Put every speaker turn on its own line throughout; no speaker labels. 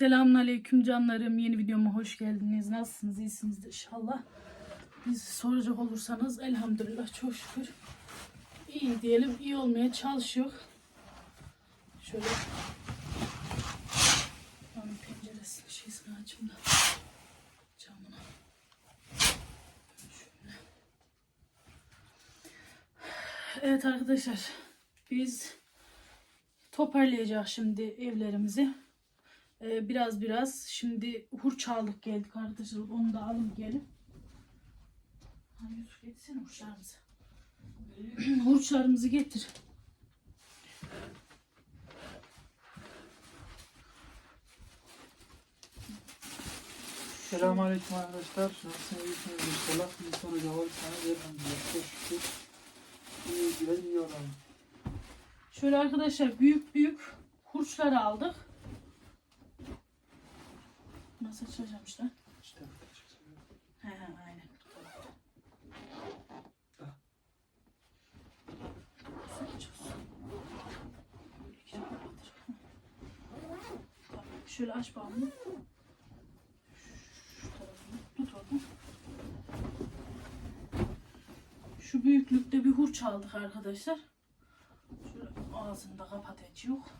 Selamünaleyküm canlarım. Yeni videoma hoş geldiniz. Nasılsınız? İyisinizdir inşallah. Biz soracak olursanız elhamdülillah çok şükür iyi diyelim. iyi olmaya çalışıyor. Şöyle Onun penceresini şeysini açayım da camını. Şöyle. Evet arkadaşlar biz toparlayacağız şimdi evlerimizi. Ee, biraz biraz şimdi hurç aldık geldik arkadaşlar onu da alın gelin. Ha, Yusuf getirsene hurçlarımızı. hurçlarımızı getir.
Selamünaleyküm arkadaşlar. Nasılsınız? İyisiniz inşallah. Bir soracak olursanız elhamdülillah. Çok şükür. İyi güzel iyi olalım.
Şöyle arkadaşlar büyük büyük hurçlar aldık. Nasıl açacağım işte?
İşte
He he aynen. Şöyle aç bağımını. Şu tarafını tut oradan. Şu büyüklükte bir hurç aldık arkadaşlar. Şöyle ağzını da kapatacak.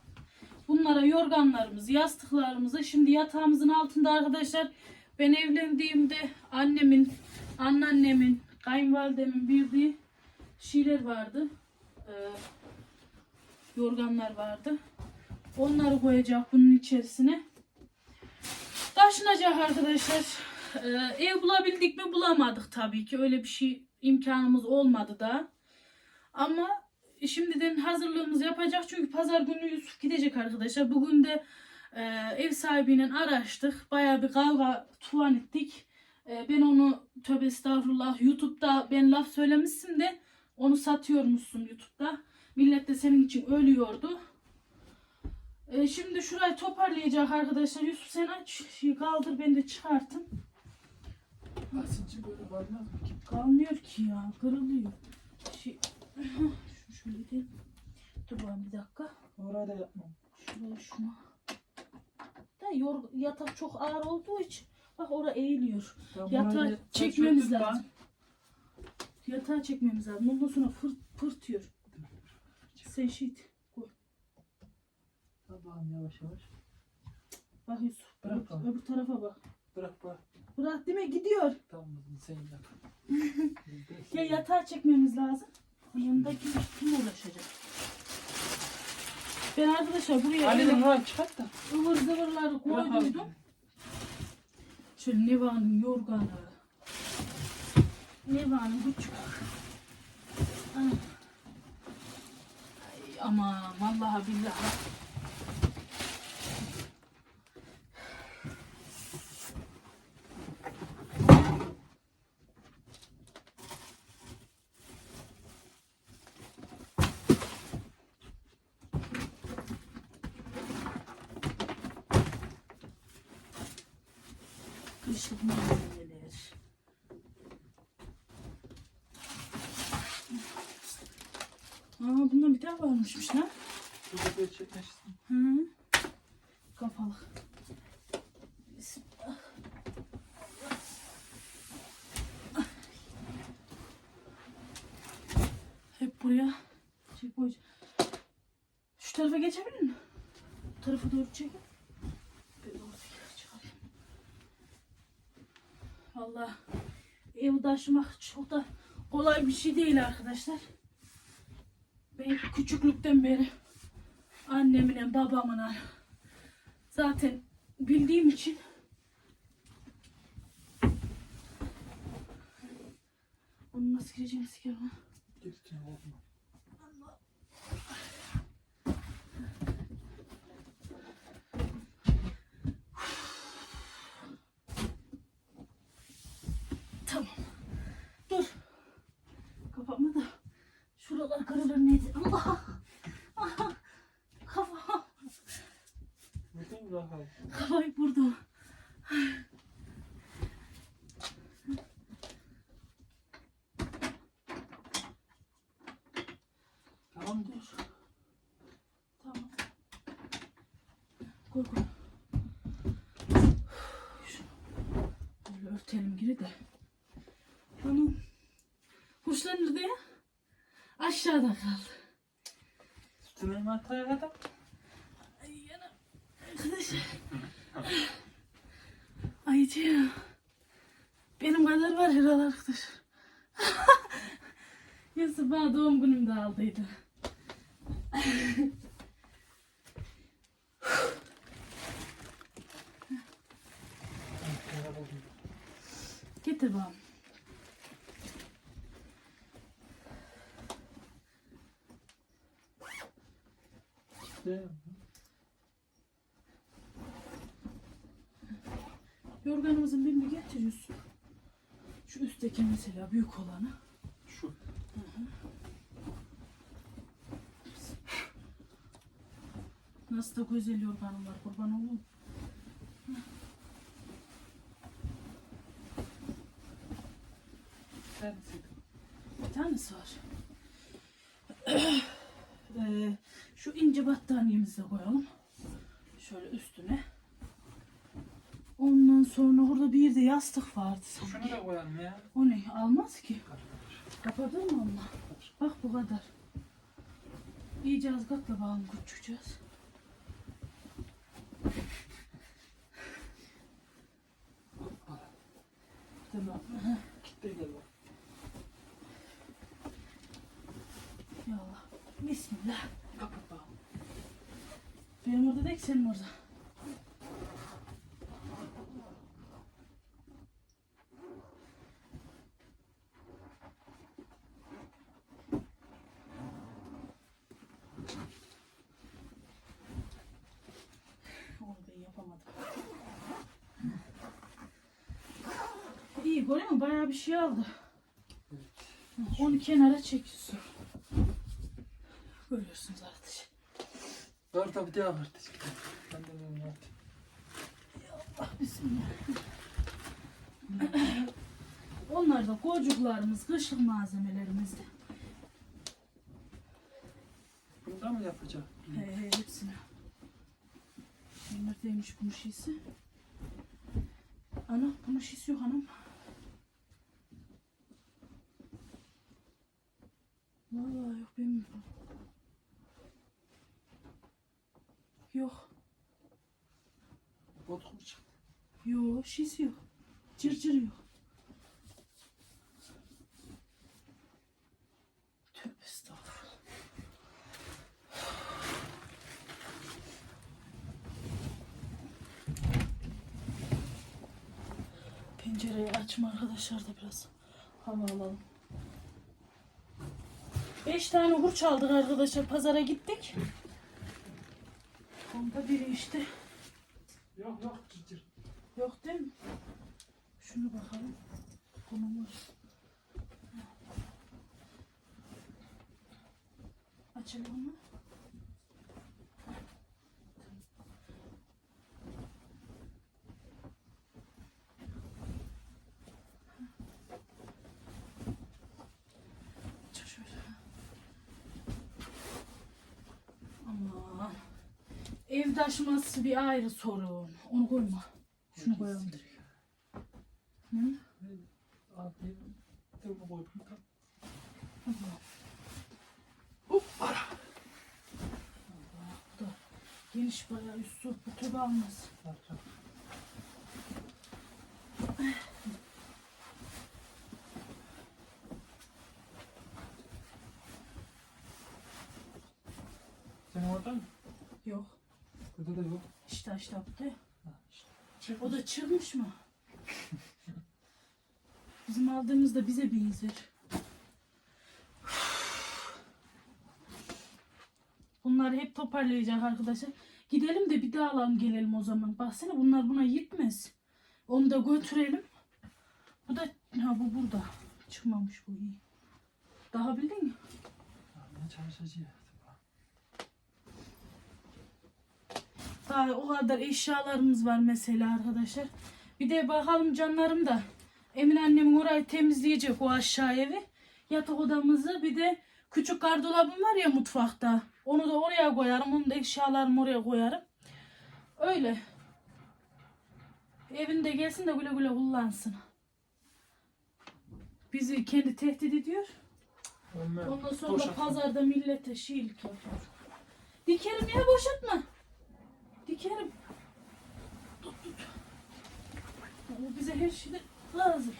Bunlara yorganlarımızı, yastıklarımızı şimdi yatağımızın altında arkadaşlar ben evlendiğimde annemin, anneannemin, kayınvalidemin bildiği şeyler vardı. Ee, yorganlar vardı. Onları koyacak bunun içerisine. Taşınacak arkadaşlar. Ee, ev bulabildik mi bulamadık tabii ki. Öyle bir şey imkanımız olmadı da. Ama şimdiden hazırlığımızı yapacak çünkü pazar günü Yusuf gidecek arkadaşlar. Bugün de e, ev sahibiyle araştık. Bayağı bir kavga tuvan ettik. E, ben onu tövbe estağfurullah YouTube'da ben laf söylemişsin de onu satıyormuşsun YouTube'da. Millet de senin için ölüyordu. E, şimdi şurayı toparlayacak arkadaşlar. Yusuf sen aç. Kaldır ben de çıkartın.
Basıncı böyle varmaz mı ki?
Kalmıyor ki ya. Kırılıyor. Şey... Şöyle. Dur bakalım bir dakika.
Orada da yapmam.
Şuraya şunu. Da yor, yatak çok ağır olduğu için bak orada eğiliyor.
Ben
Yatağı
burayı
çekmemiz lazım. Yatağı çekmemiz lazım. Ondan sonra fırt, pırtıyor. Sen şit
ben. Allah'ım yavaş yavaş.
Bak Yusuf.
Bırak
öbür,
bana.
öbür tarafa bak.
Bırak bırak.
Bırak değil mi? Gidiyor.
Tamam sen yap.
Ya yatağı çekmemiz lazım. Yanındaki kim uğraşacak? Ben arkadaşlar buraya
Ali'nin
öyle
orayı çıkart da.
ıvır zıvırları koyduydum. Şöyle Neva'nın yorganı. Neva'nın küçük. Ay ama vallahi billahi. Kışlık malzemeler. Aa bundan bir tane varmışmış lan.
Şurada bir çekmişsin.
Hı. Kafalık. Bismillah. Hep buraya şey koyacağım. Şu tarafa geçebilir mi? Bu tarafa doğru çekin. Ben de ortaya çıkarayım. Valla ev taşımak çok da kolay bir şey değil arkadaşlar. Ben küçüklükten beri annemle babamla zaten bildiğim için onu nasıl gireceğimi sikerim ha.
Git
kırılır neyse. Allah! Kafam!
Vurdun
Kafayı vurdum.
Tamam
dur. Tamam. Koy koy. Örtelim geri de. Hanım. Kuşlar nerede ya? Aşağıda kaldı.
Üstüne mi ataya adam?
Ay yanım. Arkadaş. Ayıcığım. Benim kadar var herhalde arkadaş. Yusuf bana doğum günümde aldıydı. Getir bana.
İşte
Yorganımızın birini getir Yusuf. Şu üstteki mesela büyük olanı.
şu.
Nasıl da güzel yorganım var kurban olayım. Bir tanesi var. Eee, şu ince battaniyemizi de koyalım. Şöyle üstüne. Ondan sonra burada bir de yastık vardı
Şunu
sanki.
da koyalım ya.
O ne? Almaz ki. Kapatır mı Allah? Bak bu kadar. İyice az katla bakalım küçükeceğiz. Tamam.
Kitle gel bak.
Bismillah. Benim orada değil senin orada. Yapamadım. İyi görüyor musun? Bayağı bir şey aldı. Onu kenara çekiyorsun. Görüyorsunuz artık.
Ver tabi devam et. Ben de bunu at.
Ah, Bismillah. Onlar da kocuklarımız, kışlık malzemelerimizdi.
Bunda mı yapacak?
He, he, hepsini. Neredeymiş bunun şişesi? Ana bunun şişesi yok hanım. Vallahi yok benim. Yok.
Botuk mu çıktı?
Yok şişi yok. Cırcır yok. Tövbe estağfurullah. Pencereyi açma arkadaşlar da biraz hava alalım. Beş tane hurç aldık arkadaşlar. Pazara gittik. Onda biri işte.
Yok yok cırcır.
Yok değil mi? Şunu bakalım. Konumuz. Açalım mı? Aç şöyle. Aman. Ev taşıması bir ayrı sorun. Onu koyma. Şunu koyalım direkt. Hı?
Abi de bunu koydum.
Allah, bu da geniş bayağı üstü bu tübe almaz.
Sen orada mı?
Yok.
Burada da yok.
İşte da.
Ha, işte.
O da çıkmış mı? Bizim aldığımızda bize benzer. Bunları hep toparlayacak arkadaşlar. Gidelim de bir daha alalım gelelim o zaman. Baksana bunlar buna yetmez. Onu da götürelim. Bu da ha bu burada. Çıkmamış bu iyi. Daha bildin mi?
Ne çalışacağız?
Daha o kadar eşyalarımız var mesela arkadaşlar. Bir de bakalım canlarım da Emin annem orayı temizleyecek o aşağı evi. Yatak odamızı bir de küçük gardırobum var ya mutfakta. Onu da oraya koyarım. Onu da eşyalarımı oraya koyarım. Öyle. Evinde gelsin de güle güle kullansın. bizi kendi tehdit ediyor.
Ondan,
sonra da pazarda millete şiirlik yapıyor. Dikerim ya boşaltma. Dikerim. Tut tut. Ama bize her şey de lazım.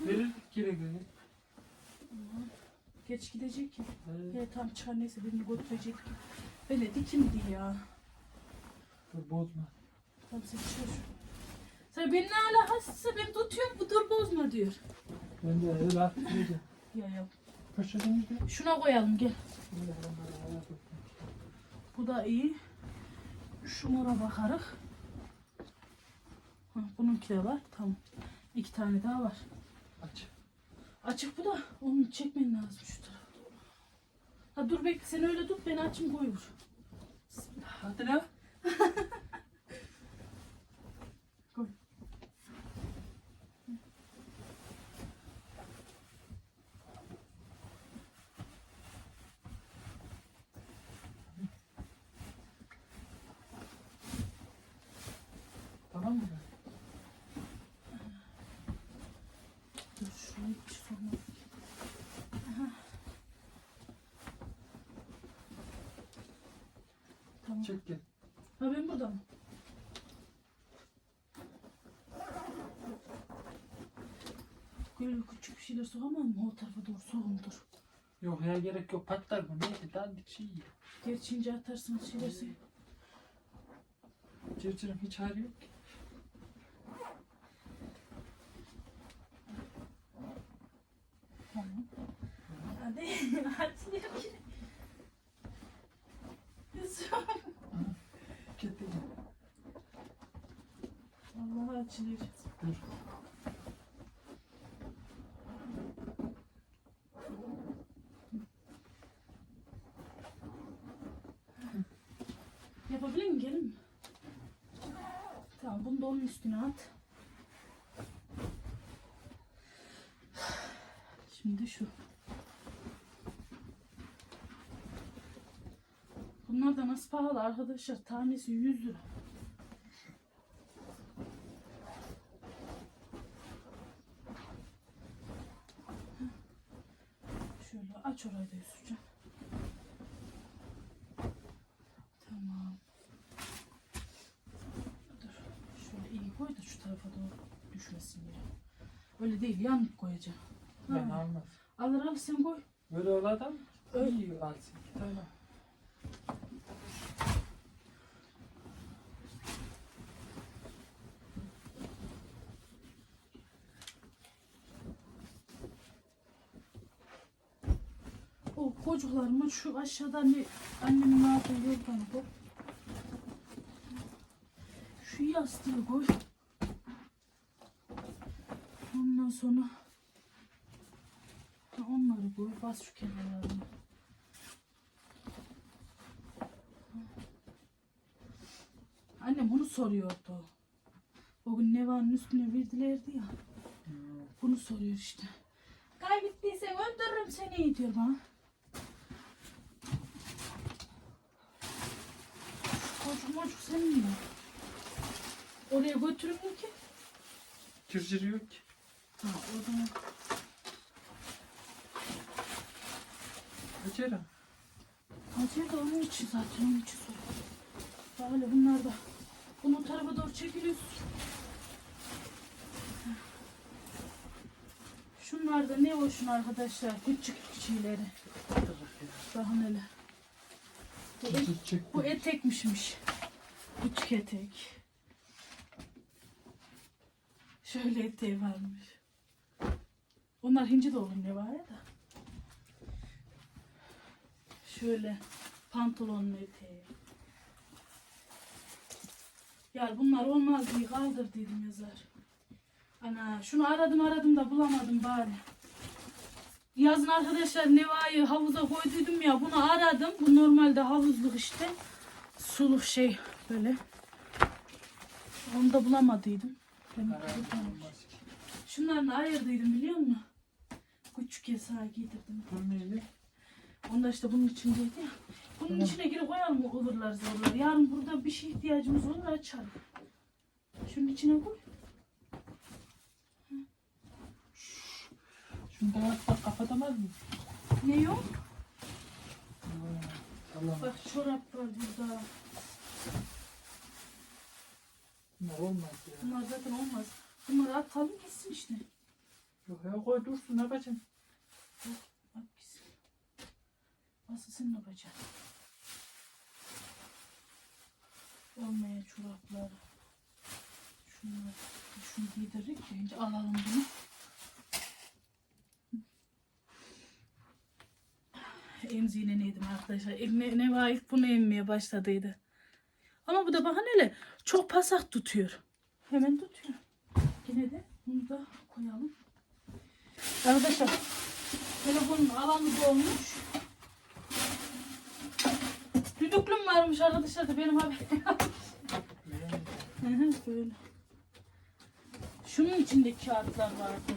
Verir geri geri.
Geç gidecek ya.
Evet.
Ya tam çıkar neyse birini götürecek. Böyle dikimdi ya.
Dur bozma.
Tam sen şur. Sen beni ne alakasıysa ben tutuyorum bu dur bozma diyor.
Ben de öyle atlayacağım.
Ya ya.
Poşetimizde.
Şuna koyalım gel. Bu da iyi. Şunlara bakarık. Ha, bununki de var. Tamam. İki tane daha var.
Aç.
Açık bu da. Onu çekmen lazım şu tarafa. Ha dur bekle sen öyle tut ben açayım koy vur.
Hadi lan.
Koy.
Tamam mı?
Dur şunu hiç sorma. Aha. Tamam.
Çek gel.
Ha ben burada mı? Böyle küçük bir şeyler sokamam mı? O tarafa doğru soğumdur.
Yok ya gerek yok patlar bu. Neyse dandik şey ya.
Gerçi ince atarsınız şeylerse.
Cırcırım hiç hali yok ki.
Tamam. Hadi açılıyor ki. Yusuf.
Gitti.
Vallahi açılıyor.
Dur.
Yapabilir miyim? Gelin mi? Tamam bunu da onun üstüne at. Şimdi şu. Bunlar da nasıl pahalı arkadaşlar? Tanesi 100 lira. Şöyle aç orayı da Yusufcan. Tamam. Dur. Şöyle iyi koy da şu tarafa doğru düşmesin yere. Öyle değil yan koyacağım.
Ben
Ha.
almaz.
Alır al sen koy.
Böyle ol adam.
Öyle.
İyi alsın. Tamam.
O kocuklarımı şu aşağıdan bir annemin aldığı yorganı koy. Şu yastığı koy. Ondan sonra ha, onları koy. Bas şu kenarlarını. Annem bunu soruyordu. O gün Neva'nın üstüne verdilerdi ya. Bunu soruyor işte. Kaybettiysen öldürürüm seni diyor bana. Çocuk mocuk senin mi? Oraya götürür mü ki?
Cırcır yok ki.
Ha o zaman.
Açarım.
Hacı da onun için zaten onun için soruyor. Böyle bunlar da. Bunu tarafa doğru çekiliyorsun. Şunlar da ne hoşun arkadaşlar. Küçük şeyleri. Bakın hele. Bu, et- bu etekmişmiş. Küçük etek. Şöyle eteği varmış. Onlar hinci de olur ne var ya da. Şöyle pantolonun eteği. Ya bunlar olmaz diye kaldır dedim yazar. Ana şunu aradım aradım da bulamadım bari. Yazın arkadaşlar Neva'yı havuza koyduydum ya bunu aradım. Bu normalde havuzluk işte. Suluk şey böyle. Onu da bulamadıydım. Şunlarını ayırdıydım biliyor musun? Küçük yasağa giydirdim.
Bu neydi?
Onlar işte bunun içindeydi ya. Bunun
Tamam.
içine girip koyalım olurlar zorlar. Yarın burada bir şey ihtiyacımız olur açalım. Şunun içine koy.
Şunu da bak kapatamaz mı?
Ne yok?
Tamam.
Bak çorap var burada.
Bunlar olmaz ya.
Bunlar zaten olmaz. Bunları atalım gitsin işte.
Yok ya koy dursun yapacaksın?
Bak gitsin. Nasıl sen ne yapacaksın? Olmayan çoraplar. Şunları, şunu giydirdik ya. Önce alalım bunu. Emziğine neydim arkadaşlar. Ne, ne var ilk bunu emmeye başladıydı. Ama bu da bakın hele çok pasak tutuyor. Hemen tutuyor. Yine de bunu da koyalım. Arkadaşlar telefonun alanı dolmuş. Düdüklüm varmış arkadaşlar da benim haberim yok. Hı hı, Böyle. Şunun içinde kağıtlar vardı.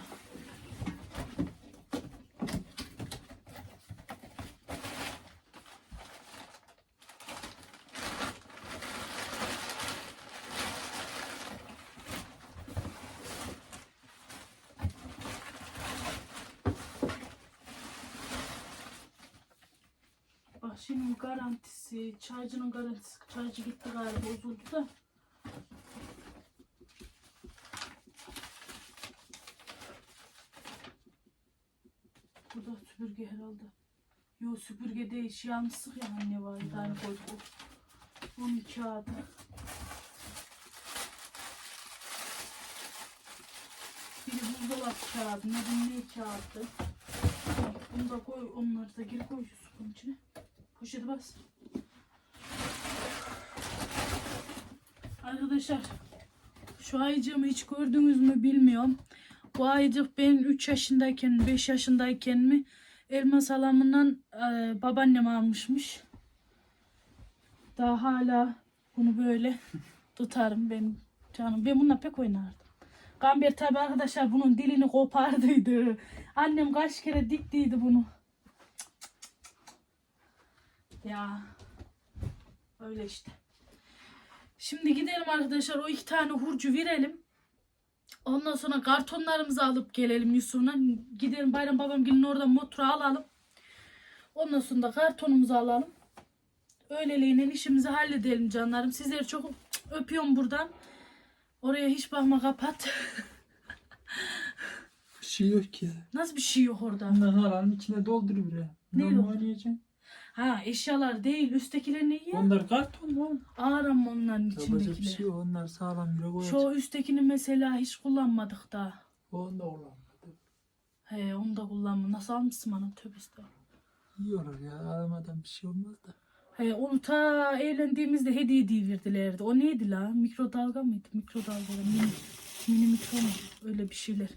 Bak şimdi garantisi, çaycının garantisi, çaycı gitti galiba bozuldu da. Bu da süpürge herhalde. Yo süpürge değil, şey almıştık ya anne var, bir tane koyduk. o. Onun kağıdı. Biri buzdolabı kağıdı, ne bileyim ne kağıdı. Bunu da koy, onları da geri koy şu bunun içine. Poşeti bas. Arkadaşlar şu ayıcığımı hiç gördünüz mü bilmiyorum. Bu ayıcık ben 3 yaşındayken 5 yaşındayken mi elmas alamından e, babaannem almışmış. Daha hala bunu böyle tutarım benim canım. Ben bununla pek oynardım. Gamber tabi arkadaşlar bunun dilini kopardıydı. Annem kaç kere diktiydi bunu. Ya öyle işte. Şimdi gidelim arkadaşlar o iki tane hurcu verelim. Ondan sonra kartonlarımızı alıp gelelim Yusuf'la. Gidelim Bayram babam gelin oradan motoru alalım. Ondan sonra da kartonumuzu alalım. Öyleliğine işimizi halledelim canlarım. Sizleri çok öpüyorum buradan. Oraya hiç bakma kapat.
Bir şey yok ki.
Nasıl bir şey yok orada?
Bundan alanın içine dolduruyor ya.
Ne
Ne
yok?
oynayacaksın?
Ha eşyalar değil üsttekiler ne ya?
Onlar karton lan.
Ağır ama onların
Yapacak bir
içindekiler.
şey yok. Onlar sağlam yere koyacak.
Şu üsttekini mesela hiç kullanmadık da.
Onu da kullanmadı.
He onu da kullanma. Nasıl almışsın bana tövbe estağfurullah.
İyi olur ya. Alamadan bir şey olmaz da.
He onu ta evlendiğimizde hediye diye verdilerdi. O neydi la? Mikrodalga mıydı? Mikrodalga mini, mini mikro mu? Öyle bir şeyler.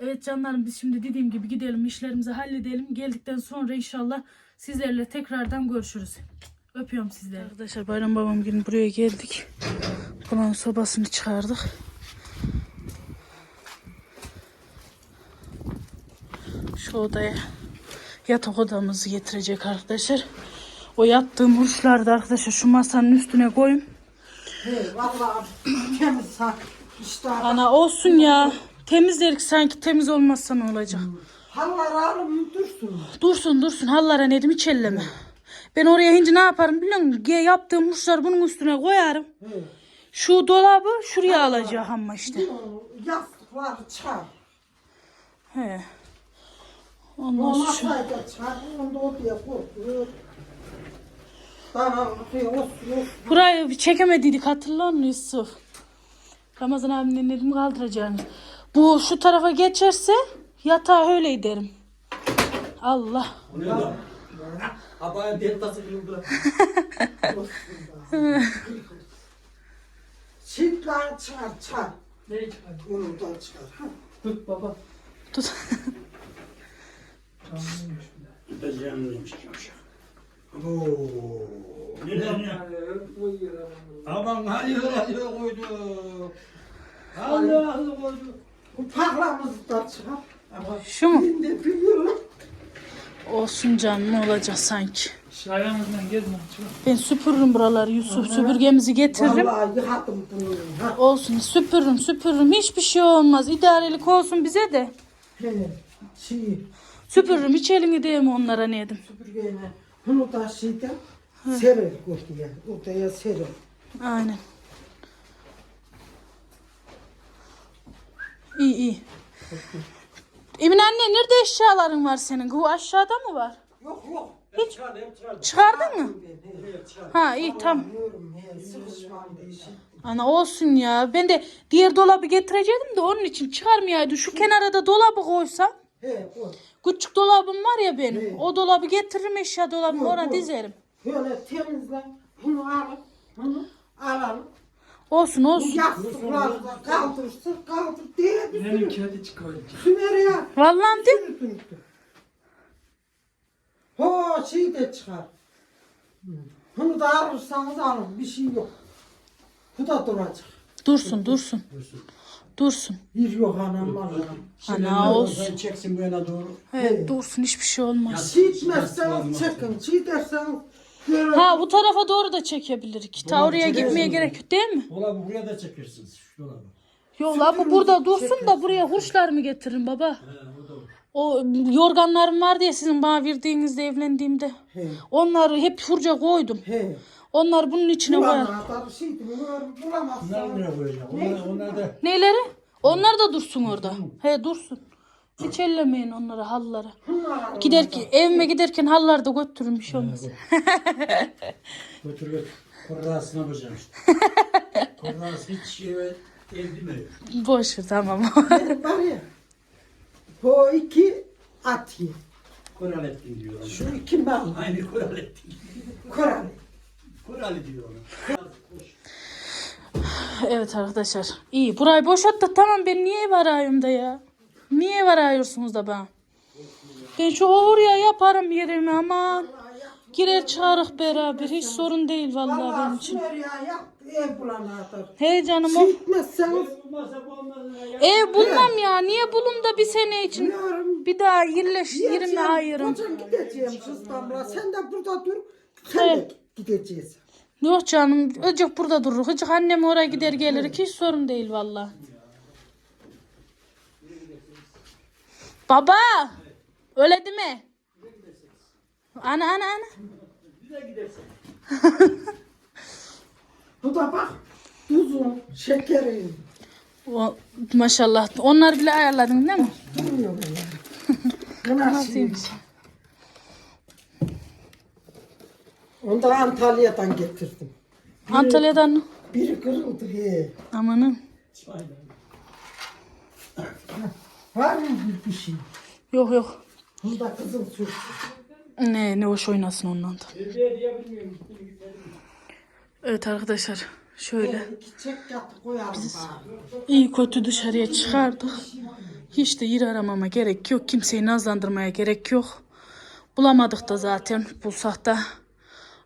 Evet canlarım biz şimdi dediğim gibi gidelim işlerimizi halledelim. Geldikten sonra inşallah sizlerle tekrardan görüşürüz. Öpüyorum sizleri. Arkadaşlar Bayram babam günü buraya geldik. Bunun sobasını çıkardık. Şu odaya yatak odamızı getirecek arkadaşlar. O yattığım uçlarda arkadaşlar şu masanın üstüne koyayım.
He, vallahi temiz. İşte
Ana olsun ya. Temizlerik sanki temiz olmazsa ne olacak?
Hallar alım dursun.
Dursun dursun hallara nedim hiç elleme. Ben oraya hinci ne yaparım biliyor musun? Ge- Yaptığım uçları bunun üstüne koyarım.
He.
Şu dolabı şuraya alacağım ama işte.
Bu Yastıkları çıkar.
He. Ondan sonra
da çıkar. Onu da odaya koy. Tamam, olsun olsun.
Burayı çekemediydik hatırlıyor musun Yusuf? Ramazan abimle Nedim'i kaldıracağını. Bu şu tarafa geçerse yatağa öyle giderim. Allah.
Abaya deltası kırıldı.
Çiftler çıkar çıkar.
Ne çıkar?
Onu da çıkar.
Tut baba.
Tut.
Canlıymış bir de.
Tutacağımızmış yumuşak. Oo. Neden ya? Aman hayır hayır koydu. Allah Allah koydu.
Bu paklamızı da çıkar.
Şu mu?
Şimdi biliyorum.
Olsun canım ne olacak sanki.
Şu ayağımızdan gezme.
Ben süpürürüm buraları Yusuf. Süpürgemizi getiririm.
Vallahi yıkadım bunu. Ha.
Olsun süpürürüm süpürürüm. Hiçbir şey olmaz. İdarelik olsun bize de.
He. Şey,
Süpürürüm hiç elini değme onlara ne yedim.
süpürgeyle. Bunu da şeyden serer ortaya. Ortaya serer.
Aynen. İyi iyi. Emin anne nerede eşyaların var senin? Bu aşağıda mı var?
Yok yok.
Hep çıkardı hep çıkardı.
Çıkardın mı? Ha iyi tamam.
He.
Ana olsun ya. Ben de diğer dolabı getirecektim de onun için çıkarmayaydı. Şu kenara da dolabı koysam.
He, o.
Küçük dolabım var ya benim.
Evet.
O dolabı getiririm eşya ona
yok.
dizerim.
Böyle temizle. Bunu alıp, bunu alalım.
Olsun olsun.
yastıkları da kaldırsın, kaldır diye bir
Benim
sürü.
kedi çıkıyor.
Sümeriye.
Vallahi değil mi?
Sürü sürü. Ho şey de çıkar. Bunu da alırsanız alın. Bir şey yok. Bu da duracak.
Dursun dursun. Dursun.
Bir yok anam var.
Ana olsun.
Sen çeksin bu yana doğru.
Evet dursun hiçbir şey olmaz.
Çiğitmezseniz çekin. Çiğiterseniz
Ha bu tarafa doğru da çekebilirik. Ta oraya gitmeye gerek yok değil mi?
Dolabı buraya da çekirsiniz. Şu dolabı.
Yok la bu burada dursun da buraya hurçlar mı getirin baba?
He o da.
O yorganlarım var diye sizin bana verdiğinizde evlendiğimde.
He.
Onları hep hurca koydum.
He.
Onları bunun içine koyarım.
Bulamazlar. Şeydi bunu
Bunları
bulamazsan.
buraya koyacağım. Onlar, onlar da
Neyleri? Onlar da dursun orada. He dursun. Hiç ellemeyin onları halları.
Bunlar
Gider ki evime giderken halları da götürün bir şey olmaz.
götür götür. Korrasına vuracağım işte. Hiç eve evdimiyor.
Boş ver tamam.
var ya. O iki at ye.
Koral ettin diyor.
Şu iki mal.
Aynı koral ettin.
Koral.
Koral diyor ona.
evet arkadaşlar. İyi. Burayı boşalttık tamam ben niye ev arıyorum da ya? Niye ev arıyorsunuz da bana? Ben şu oraya yaparım yerimi ama girer çağırık beraber. Hiç sorun değil vallahi benim
Vallahi
için.
Ev.
He canım o.
Ya.
Ev bulmam ya. Niye bulun da bir sene için? Bir daha yerleş.
Kocan gideceğim İstanbul'a. Sen de burada dur. Sen de gideceğiz.
Yok canım. Hıcık burada durur. Hıcık annem oraya gider gelir. Hiç sorun değil valla. Baba. Öyle değil mi? Ana ana ana.
Bu da bak tuzun, şekerin.
O, maşallah. Onlar bile ayarladın değil mi?
Bilmiyorum yani. Bu nasıl?
Nasılmış?
Onu da Antalya'dan getirdim.
Antalya'dan.
Biri kırıldı he.
Amanın.
Var mı bir, şey?
Yok yok.
Bunu da kızım sürdü.
Ne ne hoş oynasın ondan da. Evet arkadaşlar. Şöyle.
Koyalım bari.
İyi kötü dışarıya çıkardık. Hiç de yer aramama gerek yok. Kimseyi nazlandırmaya gerek yok. Bulamadık da zaten. Bulsak da.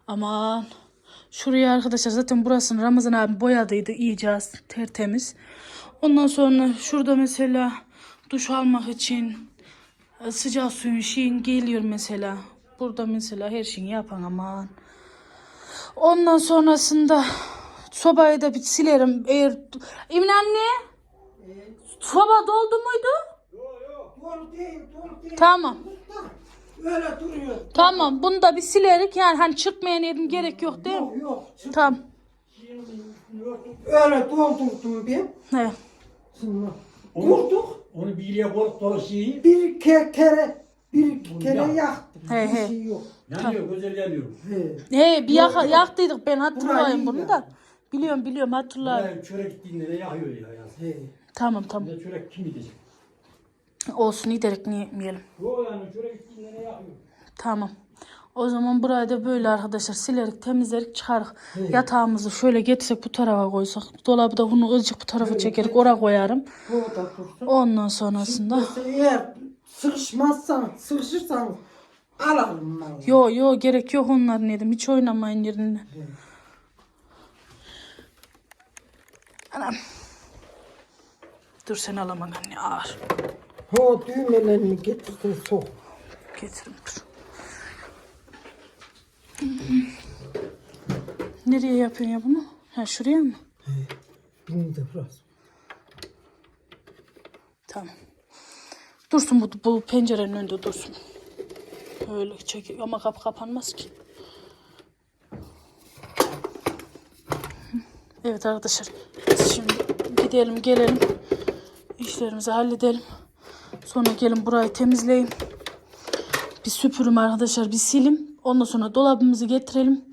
Aman. Şuraya arkadaşlar zaten burasını Ramazan abi boyadıydı iyice tertemiz. Ondan sonra şurada mesela duş almak için e, sıcak suyun şeyin geliyor mesela. Burada mesela her şeyi yapan aman. Ondan sonrasında sobayı da bir silerim. Eğer Emine anne soba doldu muydu?
Doğru değil, doğru değil.
Tamam.
Öyle duruyor.
Tamam. Bunu da bir silerik. Yani hani çırpmaya yerim gerek yok değil mi?
Yok yok.
Tamam.
Öyle doldurdum ben.
He.
Şimdi vurduk.
Onu bir yere koyup dolaşıyı.
Bir ke kere bir iki kere
yak.
yaktım.
He,
bir
he.
şey yok.
Yanıyor, güzel yanıyor.
He.
He bir yaka, yaktıydık ben hatırlayayım bunu da. Biliyorum biliyorum hatırlayayım.
Buraya çörek gittiğinde de yakıyor ya. ya.
He.
Tamam tamam.
Bir de çörek kim gidecek?
Olsun giderek niye yetmeyelim.
Yok yani çörek gittiğinde ne yakıyor?
Tamam. O zaman burayı da böyle arkadaşlar silerik temizlerik çıkarık. Yatağımızı şöyle getirsek bu tarafa koysak. Dolabı da bunu azıcık bu tarafa çekerek oraya koyarım.
Bu da dursun.
Ondan sonrasında.
Mesela eğer sıkışmazsan, sıkışırsan alalım.
Yo yo gerek yok onların dedim. Hiç oynamayın yerinde. Anam. Dur sen alaman anne ağır.
O düğmelerini getirdin sok.
Getirin dur. Nereye yapıyorsun ya bunu? Ha şuraya mı?
Bindi biraz.
Tamam. Dursun bu, bu pencerenin önünde dursun. Öyle çek ama kapı kapanmaz ki. Evet arkadaşlar. Şimdi gidelim gelelim. İşlerimizi halledelim. Sonra gelin burayı temizleyin. Bir süpürüm arkadaşlar bir silim. Ondan sonra dolabımızı getirelim.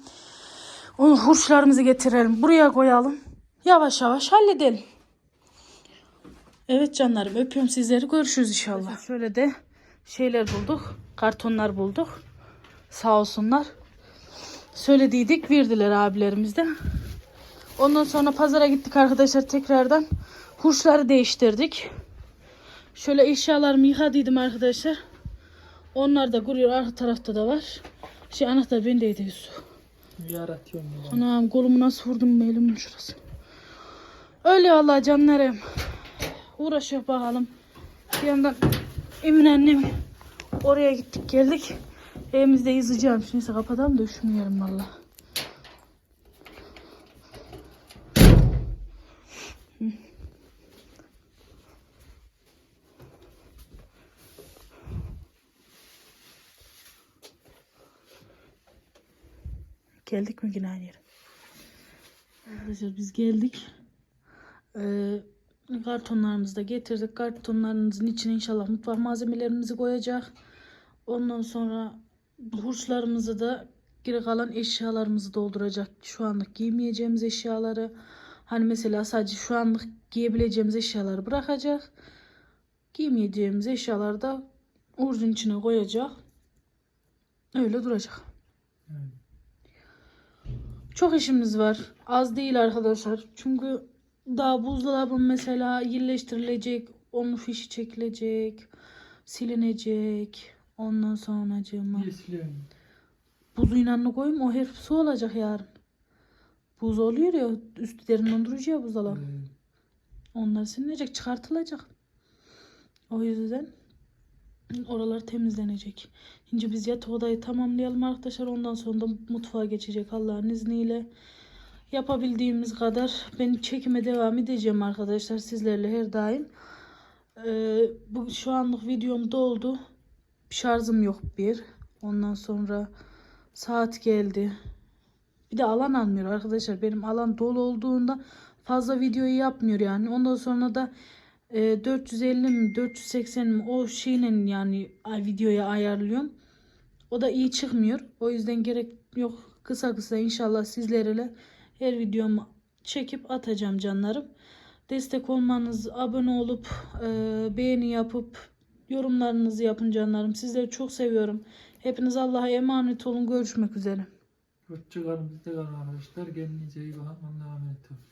Onu hurçlarımızı getirelim. Buraya koyalım. Yavaş yavaş halledelim. Evet canlarım öpüyorum sizleri. Görüşürüz inşallah. Şöyle de şeyler bulduk. Kartonlar bulduk. Sağ olsunlar. Söylediydik verdiler abilerimiz de. Ondan sonra pazara gittik arkadaşlar tekrardan. Hurçları değiştirdik. Şöyle eşyalarımı yıkadıydım arkadaşlar. Onlar da kuruyor. Arka tarafta da var. Şey anahtar bendeydi Yusuf.
Yaratıyorum ya.
Anam kolumu nasıl vurdum elimin şurası. Öyle vallahi canlarım. Uğraşıyor bakalım. Bir yandan Emin annem oraya gittik geldik. Evimizde izleyeceğim. Şimdi kapatalım da üşümüyorum valla. Hı. Geldik mi yine aynı yere? Arkadaşlar biz geldik. Ee, kartonlarımızı da getirdik. Kartonlarımızın içine inşallah mutfak malzemelerimizi koyacak. Ondan sonra hurçlarımızı da geri kalan eşyalarımızı dolduracak. Şu anlık giymeyeceğimiz eşyaları. Hani mesela sadece şu anlık giyebileceğimiz eşyaları bırakacak. Giymeyeceğimiz eşyaları da hurcun içine koyacak. Öyle duracak. Çok işimiz var. Az değil arkadaşlar. Çünkü daha buzdolabı mesela yerleştirilecek. Onun fişi çekilecek. Silinecek. Ondan sonra cıma.
Niye siliyorum?
Buzuyla koyayım o hep su olacak yarın. Buz oluyor ya üstü derin dondurucu ya buzdolabı.
Ee,
Onlar silinecek çıkartılacak. O yüzden oralar temizlenecek. Şimdi biz yatak odayı tamamlayalım arkadaşlar. Ondan sonra da mutfağa geçecek Allah'ın izniyle. Yapabildiğimiz kadar ben çekime devam edeceğim arkadaşlar sizlerle her daim. Ee, bu şu anlık videom doldu. Şarjım yok bir. Ondan sonra saat geldi. Bir de alan almıyor arkadaşlar. Benim alan dolu olduğunda fazla videoyu yapmıyor yani. Ondan sonra da e, 450 mi 480 mi o şeyle yani videoya ayarlıyorum. O da iyi çıkmıyor. O yüzden gerek yok. Kısa kısa inşallah sizlerle her videomu çekip atacağım canlarım. Destek olmanız, abone olup e, beğeni yapıp yorumlarınızı yapın canlarım. Sizleri çok seviyorum. Hepiniz Allah'a emanet olun. Görüşmek üzere.
Hoşçakalın. Bizde kalın arkadaşlar. Kendinize iyi bakın. Allah'a emanet olun.